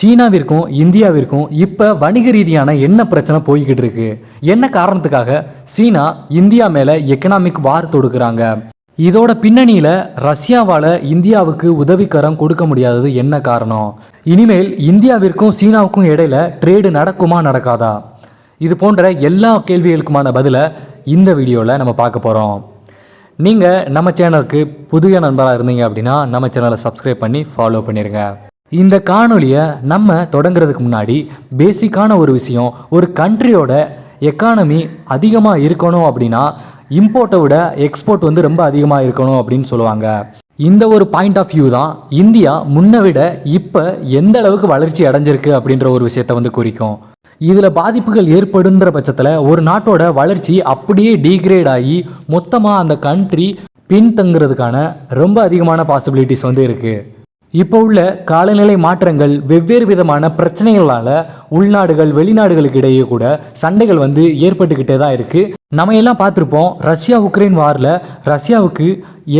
சீனாவிற்கும் இந்தியாவிற்கும் இப்போ வணிக ரீதியான என்ன பிரச்சனை போய்கிட்டு இருக்கு? என்ன காரணத்துக்காக சீனா இந்தியா மேலே எக்கனாமிக் வார் தொடுக்கிறாங்க? இதோட பின்னணியில் ரஷ்யாவால் இந்தியாவுக்கு உதவிக்கரம் கொடுக்க முடியாதது என்ன காரணம்? இனிமேல் இந்தியாவிற்கும் சீனாவுக்கும் இடையில ட்ரேடு நடக்குமா நடக்காதா? இது போன்ற எல்லா கேள்விகளுக்குமான பதிலை இந்த வீடியோவில் நம்ம பார்க்க போகிறோம் நீங்கள் நம்ம சேனலுக்கு புதிய நண்பராக இருந்தீங்க அப்படின்னா நம்ம சேனலை சப்ஸ்கிரைப் பண்ணி ஃபாலோ பண்ணிடுங்க இந்த காணொலியை நம்ம தொடங்குறதுக்கு முன்னாடி பேசிக்கான ஒரு விஷயம் ஒரு கண்ட்ரியோட எக்கானமி அதிகமாக இருக்கணும் அப்படின்னா இம்போர்ட்டை விட எக்ஸ்போர்ட் வந்து ரொம்ப அதிகமாக இருக்கணும் அப்படின்னு சொல்லுவாங்க. இந்த ஒரு பாயிண்ட் ஆஃப் வியூ தான் இந்தியா முன்னை விட இப்போ எந்த அளவுக்கு வளர்ச்சி அடைஞ்சிருக்கு அப்படின்ற ஒரு விஷயத்தை வந்து குறிக்கும். இதில் பாதிப்புகள் ஏற்படுன்ற பட்சத்தில் ஒரு நாட்டோட வளர்ச்சி அப்படியே டீக்ரேட் ஆகி மொத்தமாக அந்த கண்ட்ரி பின்தங்குறதுக்கான ரொம்ப அதிகமான பாசிபிலிட்டிஸ் வந்து இருக்குது இப்போ உள்ள காலநிலை மாற்றங்கள் வெவ்வேறு விதமான பிரச்சனைகளால் உள்நாடுகள் வெளிநாடுகளுக்கு இடையே கூட சண்டைகள் வந்து ஏற்பட்டுக்கிட்டே தான் இருக்குது நம்ம எல்லாம் பார்த்துருப்போம் ரஷ்யா உக்ரைன் வாரில் ரஷ்யாவுக்கு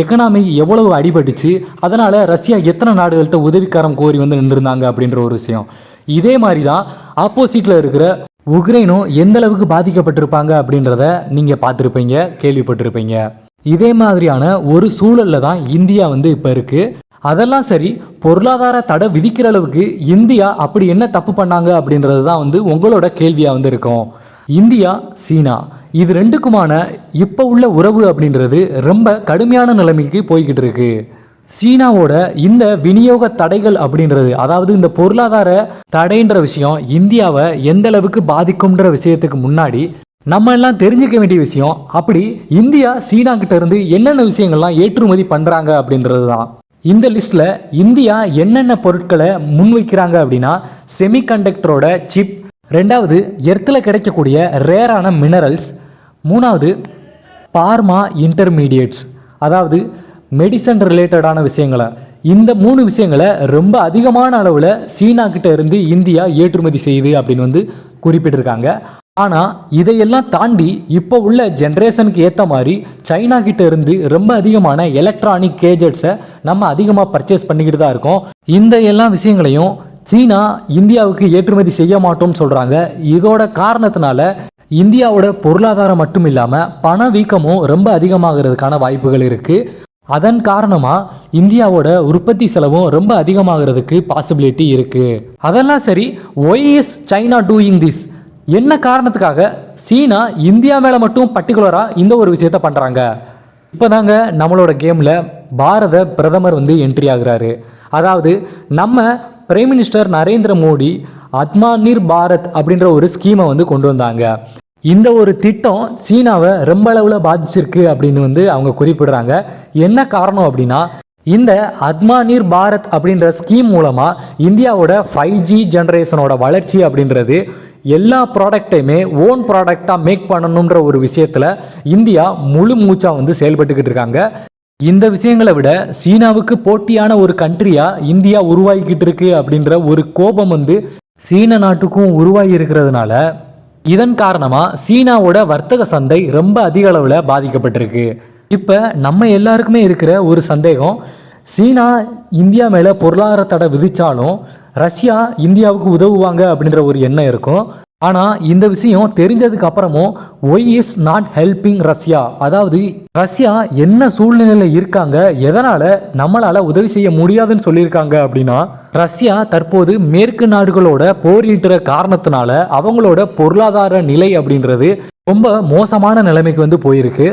எக்கனாமி எவ்வளவு அடிபட்டுச்சு அதனால் ரஷ்யா எத்தனை நாடுகள்கிட்ட உதவிக்காரம் கோரி வந்து நின்றுருந்தாங்க அப்படின்ற ஒரு விஷயம். இதே மாதிரி தான் ஆப்போசிட்டில் இருக்கிற உக்ரைனும் எந்த அளவுக்கு பாதிக்கப்பட்டிருப்பாங்க அப்படின்றத நீங்கள் பார்த்துருப்பீங்க கேள்விப்பட்டிருப்பீங்க. இதே மாதிரியான ஒரு சூழலில் தான் இந்தியா வந்து இப்போ இருக்குது அதெல்லாம் சரி பொருளாதார தடை விதிக்கிற அளவுக்கு இந்தியா அப்படி என்ன தப்பு பண்ணாங்க அப்படின்றது தான் வந்து உங்களோட கேள்வியாக வந்து இருக்கும். இந்தியா சீனா இது ரெண்டுக்குமான இப்போ உள்ள உறவு அப்படின்றது ரொம்ப கடுமையான நிலைமைக்கு போய்கிட்டு இருக்கு. சீனாவோட இந்த விநியோக தடைகள் அப்படின்றது அதாவது இந்த பொருளாதார தடைன்ற விஷயம் இந்தியாவை எந்த அளவுக்கு பாதிக்கும்ன்ற விஷயத்துக்கு முன்னாடி நம்ம எல்லாம் தெரிஞ்சுக்க வேண்டிய விஷயம் அப்படி இந்தியா சீனா கிட்ட இருந்து என்னென்ன விஷயங்கள்லாம் ஏற்றுமதி பண்ணுறாங்க அப்படின்றது தான். இந்த லிஸ்ட்டில் இந்தியா என்னென்ன பொருட்களை முன்வைக்கிறாங்க அப்படின்னா செமிகண்டக்டரோட சிப் ரெண்டாவது எர்த்தில் கிடைக்கக்கூடிய ரேரான மினரல்ஸ் மூணாவது பார்மா இன்டர்மீடியேட்ஸ் அதாவது மெடிசன் ரிலேட்டடான விஷயங்களை. இந்த மூணு விஷயங்களை ரொம்ப அதிகமான அளவில் சீனா கிட்ட இருந்து இந்தியா ஏற்றுமதி செய்யுது அப்படின்னு வந்து குறிப்பிட்டிருக்காங்க. ஆனால் இதையெல்லாம் தாண்டி இப்போ உள்ள ஜென்ரேஷனுக்கு ஏற்ற மாதிரி சைனா கிட்ட இருந்து ரொம்ப அதிகமான எலக்ட்ரானிக் கேஜெட்ஸை நம்ம அதிகமாக பர்ச்சேஸ் பண்ணிக்கிட்டு தான் இருக்கோம். இந்த எல்லா விஷயங்களையும் சீனா இந்தியாவுக்கு ஏற்றுமதி செய்ய மாட்டோம்னு சொல்கிறாங்க இதோட காரணத்தினால இந்தியாவோட பொருளாதாரம் மட்டும் இல்லாமல் பணவீக்கமும் ரொம்ப அதிகமாகிறதுக்கான வாய்ப்புகள் இருக்குது அதன் காரணமாக இந்தியாவோட உற்பத்தி செலவும் ரொம்ப அதிகமாகிறதுக்கு பாசிபிலிட்டி இருக்குது அதெல்லாம் சரி why is China doing this என்ன காரணத்துக்காக சீனா இந்தியா மேலே மட்டும் பர்டிகுலராக இந்த ஒரு விஷயத்த பண்ணுறாங்க இப்போதாங்க நம்மளோட கேமில் பாரத பிரதமர் வந்து என்ட்ரி ஆகுறாரு. அதாவது நம்ம பிரைம் மினிஸ்டர் நரேந்திர மோடி அத்மானிர் பாரத் அப்படின்ற ஒரு ஸ்கீமை வந்து கொண்டு வந்தாங்க. இந்த ஒரு திட்டம் சீனாவை ரொம்ப அளவில் பாதிச்சிருக்கு அப்படின்னு வந்து அவங்க குறிப்பிடுறாங்க. என்ன காரணம் அப்படின்னா இந்த அத்மானிர் பாரத் அப்படின்ற ஸ்கீம் மூலமாக இந்தியாவோட ஃபைவ் ஜி ஜென்ரேஷனோட வளர்ச்சி அப்படின்றது எல்லா ப்ராடக்டையுமே ஓன் ப்ராடக்டாக மேக் பண்ணணுன்ற ஒரு விஷயத்தில் இந்தியா முழு மூச்சாக வந்து செயல்பட்டுக்கிட்டு இருக்காங்க. இந்த விஷயங்களை விட சீனாவுக்கு போட்டியான ஒரு கண்ட்ரியாக இந்தியா உருவாகிக்கிட்டு இருக்கு அப்படின்ற ஒரு கோபம் வந்து சீன நாட்டுக்கும் உருவாகி இருக்கிறதுனால இதன் காரணமாக சீனாவோட வர்த்தக சந்தை ரொம்ப அதிக அளவில் பாதிக்கப்பட்டிருக்கு. இப்போ நம்ம எல்லாருக்குமே இருக்கிற ஒரு சந்தேகம் சீனா இந்தியா மேலே பொருளாதார தடை விதித்தாலும் ரஷ்யா இந்தியாவுக்கு உதவுவாங்க அப்படின்ற ஒரு எண்ணம் இருக்கும். ஆனால் இந்த விஷயம் தெரிஞ்சதுக்கு அப்புறமும் why is not helping Russia அதாவது ரஷ்யா என்ன சூழ்நிலையில் இருக்காங்க? எதனால் நம்மளால் உதவி செய்ய முடியாதுன்னு சொல்லியிருக்காங்க? அப்படின்னா ரஷ்யா தற்போது மேற்கு நாடுகளோட போரிட்டுற காரணத்தினால அவங்களோட பொருளாதார நிலை அப்படின்றது ரொம்ப மோசமான நிலைமைக்கு வந்து போயிருக்கு.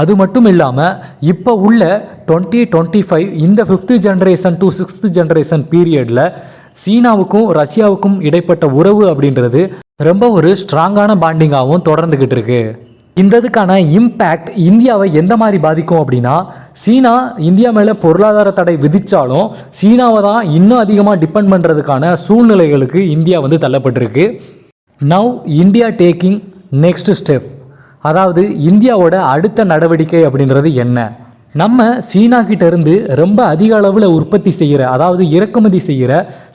அது மட்டும் இல்லாமல் இப்போ உள்ள டுவெண்ட்டி டுவெண்ட்டி ஃபைவ் இந்த fifth generation to sixth generation பீரியடில் சீனாவுக்கும் ரஷ்யாவுக்கும் இடைப்பட்ட உறவு அப்படின்றது ரொம்ப ஒரு ஸ்ட்ராங்கான பாண்டிங்காகவும் தொடர்ந்துக்கிட்டு இருக்கு. இந்த இதுக்கான இம்பேக்ட் இந்தியாவை எந்த மாதிரி பாதிக்கும் அப்படின்னா சீனா இந்தியா மேலே பொருளாதார தடை விதித்தாலும் சீனாவை தான் இன்னும் அதிகமாக டிபெண்ட் பண்ணுறதுக்கான சூழ்நிலைகளுக்கு இந்தியா வந்து தள்ளப்பட்டிருக்கு. Now India taking next step அதாவது இந்தியாவோட அடுத்த நடவடிக்கை அப்படின்றது என்ன? நம்ம சீனா இருந்து ரொம்ப அதிக அளவில் உற்பத்தி செய்கிற அதாவது இறக்குமதி செய்கிற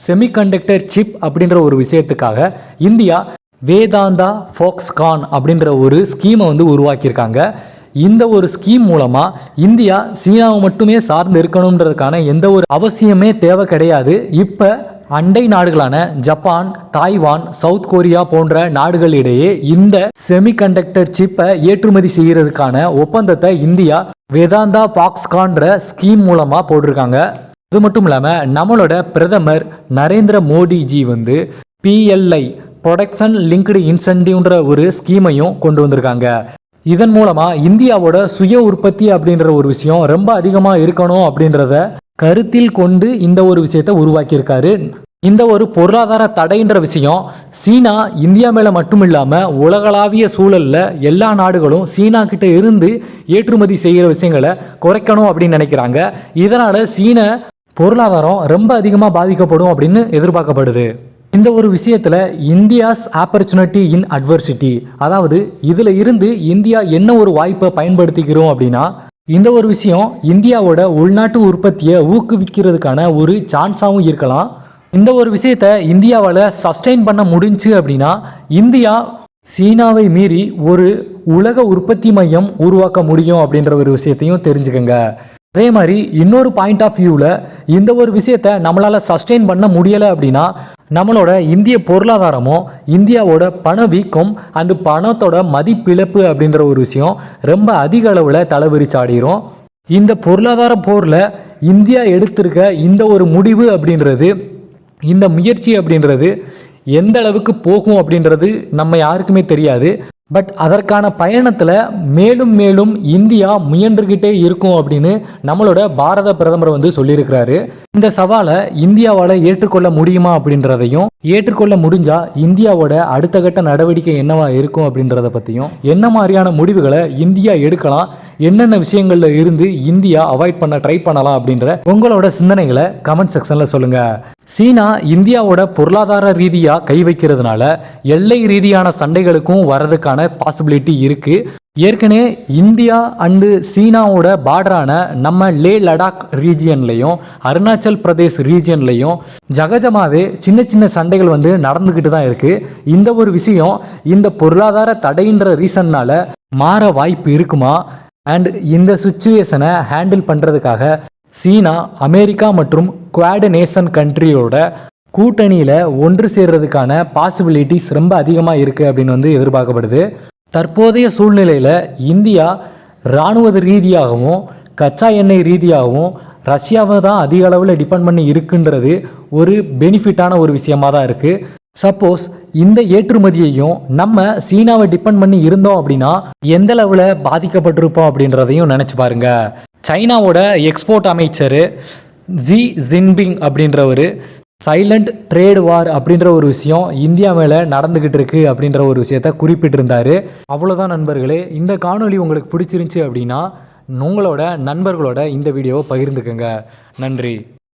செமிகண்டக்டர் சிப் அப்படின்ற ஒரு விஷயத்துக்காக இந்தியா வேதாந்தா ஃபோக்ஸ்கான் அப்படின்ற ஒரு ஸ்கீமை வந்து உருவாக்கியிருக்காங்க. இந்த ஒரு ஸ்கீம் மூலமாக இந்தியா சீனாவை மட்டுமே சார்ந்து இருக்கணுன்றதுக்கான எந்த ஒரு அவசியமே தேவை கிடையாது. இப்போ அண்டை நாடுகளான ஜப்பான் தாய்வான் சவுத் கொரியா போன்ற நாடுகளிடையே இந்த செமிகண்டக்டர் சிப்பை ஏற்றுமதி செய்கிறதுக்கான ஒப்பந்தத்தை இந்தியா வேதாந்தா பாக்ஸ்கான்ற ஸ்கீம் மூலமாக போட்டிருக்காங்க. அது மட்டும் இல்லாமல் நம்மளோட பிரதமர் நரேந்திர மோடிஜி வந்து பிஎல்ஐ ப்ரொடக்ஷன் லிங்க்டு இன்சென்டிவ்ன்ற ஒரு ஸ்கீமையும் கொண்டு வந்திருக்காங்க. இதன் மூலமாக இந்தியாவோட சுய உற்பத்தி அப்படின்ற ஒரு விஷயம் ரொம்ப அதிகமாக இருக்கணும் அப்படின்றத கருத்தில் கொண்டு இந்த ஒரு விஷயத்தை உருவாக்கியிருக்காரு. இந்த ஒரு பொருளாதார தடைன்ற விஷயம் சீனா இந்தியா மேலே மட்டும் இல்லாமல் உலகளாவிய சூழலில் எல்லா நாடுகளும் சீனா கிட்ட இருந்து ஏற்றுமதி செய்கிற விஷயங்களை குறைக்கணும் அப்படின்னு நினைக்கிறாங்க. இதனால் சீன பொருளாதாரம் ரொம்ப அதிகமாக பாதிக்கப்படும் அப்படின்னு எதிர்பார்க்கப்படுது. இந்த ஒரு விஷயத்தில் இந்தியாஸ் ஆப்பர்ச்சுனிட்டி இன் அட்வர்சிட்டி அதாவது இதில் இருந்து இந்தியா என்ன ஒரு வாய்ப்பை பயன்படுத்திக்கிறோம் அப்படின்னா இந்த ஒரு விஷயம் இந்தியாவோட உள்நாட்டு உற்பத்தியை ஊக்குவிக்கிறதுக்கான ஒரு சான்ஸாகவும் இருக்கலாம். இந்த ஒரு விஷயத்த இந்தியாவால் சஸ்டெயின் பண்ண முடிஞ்சு அப்படின்னா இந்தியா சீனாவை மீறி ஒரு உலக உற்பத்தி மையம் உருவாக்க முடியும் அப்படின்ற ஒரு விஷயத்தையும் தெரிஞ்சுக்கங்க. அதே மாதிரி இன்னொரு பாயிண்ட் ஆஃப் வியூவில் இந்த ஒரு விஷயத்தை நம்மளால் சஸ்டெயின் பண்ண முடியலை அப்படின்னா நம்மளோட இந்திய பொருளாதாரமும் இந்தியாவோட பணவீக்கம் அண்டு பணத்தோட மதிப்பிழப்பு அப்படின்ற ஒரு விஷயம் ரொம்ப அதிக அளவில் தலைவிரிச்சாடிரும். இந்த பொருளாதார போரில் இந்தியா எடுத்திருக்க இந்த ஒரு முடிவு அப்படின்றது இந்த முயற்சி அப்படின்றது எந்த அளவுக்கு போகும் அப்படின்றது நம்ம யாருக்குமே தெரியாது. பட் அதற்கான பயணத்தில் மேலும் மேலும் இந்தியா முயன்றுகிட்டே இருக்கும் அப்படின்னு நம்மளோட பாரத பிரதமர் வந்து சொல்லியிருக்கிறாரு. இந்த சவாலை இந்தியாவால் ஏற்றுக்கொள்ள முடியுமா அப்படின்றதையும் ஏற்றுக்கொள்ள முடிஞ்சா இந்தியாவோட அடுத்த கட்ட நடவடிக்கை என்னவா இருக்கும் அப்படின்றத பற்றியும் என்ன மாதிரியான முடிவுகளை இந்தியா எடுக்கலாம் என்னென்ன விஷயங்களில் இருந்து இந்தியா அவாய்ட் பண்ண ட்ரை பண்ணலாம் அப்படின்ற உங்களோட சிந்தனைகளை கமெண்ட் செக்ஷனில் சொல்லுங்கள் சீனா இந்தியாவோட பொருளாதார ரீதியாக கை வைக்கிறதுனால எல்லை ரீதியான சண்டைகளுக்கும் வரதுக்கான பாசிபிலிட்டி இருக்குது ஏற்கனவே இந்தியா அண்டு சீனாவோட பார்டரான நம்ம லே லடாக் ரீஜியன்லையும் அருணாச்சல் பிரதேஷ் ரீஜியன்லையும் ஜகஜமாகவே சின்ன சின்ன சண்டைகள் வந்து நடந்துக்கிட்டு தான் இருக்குது இந்த ஒரு விஷயம் இந்த பொருளாதார தடைன்ற ரீசன்னால் மாற வாய்ப்பு இருக்குமா? அண்ட் இந்த சுச்சுவேஷனை ஹேண்டில் பண்ணுறதுக்காக சீனா அமெரிக்கா மற்றும் குவாட் நேஷன் கண்ட்ரியோட கூட்டணியில் ஒன்று சேர்றதுக்கான பாசிபிலிட்டிஸ் ரொம்ப அதிகமாக இருக்குது அப்படின்னு வந்து எதிர்பார்க்கப்படுது. தற்போதைய சூழ்நிலையில் இந்தியா இராணுவ ரீதியாகவும் கச்சா எண்ணெய் ரீதியாகவும் ரஷ்யாவை தான் அதிக அளவில் டிபெண்ட் பண்ணி இருக்குன்றது ஒரு பெனிஃபிட்டான ஒரு விஷயமாக தான் இருக்குது சப்போஸ் இந்த ஏற்றுமதியையும் நம்ம சீனாவை டிபெண்ட் பண்ணி இருந்தோம் அப்படின்னா எந்த அளவில் பாதிக்கப்பட்டிருப்போம் அப்படின்றதையும் நினச்சி பாருங்க. சைனாவோட எக்ஸ்போர்ட் அமைச்சர் ஜி ஜின்பிங் அப்படின்றவர் சைலண்ட் ட்ரேட் வார் அப்படின்ற ஒரு விஷயம் இந்தியா மேலே நடந்துக்கிட்டு இருக்கு அப்படின்ற ஒரு விஷயத்த குறிப்பிட்டிருந்தாரு. அவ்வளோதான் நண்பர்களே இந்த காணொலி உங்களுக்கு பிடிச்சிருந்துச்சி அப்படின்னா உங்களோட நண்பர்களோட இந்த வீடியோவை பகிர்ந்துக்கங்க. நன்றி.